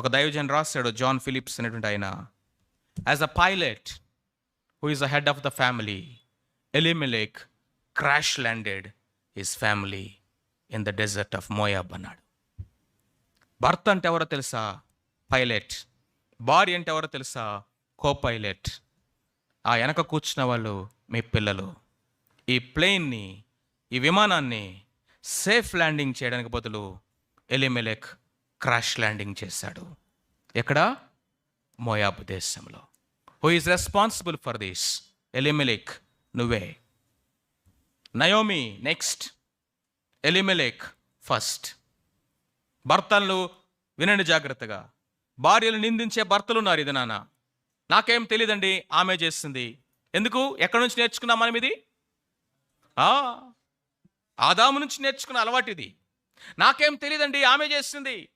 ఒక దైవజన్ రాశాడు John Phillips అనేటువంటి ఆయన. As a pilot who is a head of the family Elimelech crash landed his family in the desert of Moab అన్నాడు. భర్త అంటే ఎవరో తెలుసా? పైలట్ భార్య అంటే ఎవరో తెలుసా? కో పైలట్ ఆ వెనక కూర్చున్న వాళ్ళు మీ పిల్లలు. ఈ ప్లేన్ని ఈ విమానాన్ని సేఫ్ ల్యాండింగ్ చేయడానికి బదులు ఎలిమెలెక్ క్రాష్ ల్యాండింగ్ చేశాడు. ఎక్కడ? మోయాబు దేశంలో. Who is responsible for this Elimelech నువ్వే. నయోమి నెక్స్ట్ ఎలిమెలెక్ ఫస్ట్ భర్తలు వినండి జాగ్రత్తగా. భార్యలు నిందించే భర్తలు ఉన్నారు ఇది నాన్న. నాకేం తెలియదండి ఆమె చేసింది. ఎందుకు? ఎక్కడి నుంచి నేర్చుకున్నాం మనం ఇది? ఆదాము నుంచి నేర్చుకున్న అలవాటు ఇది. నాకేం తెలియదండి ఆమె చేసింది.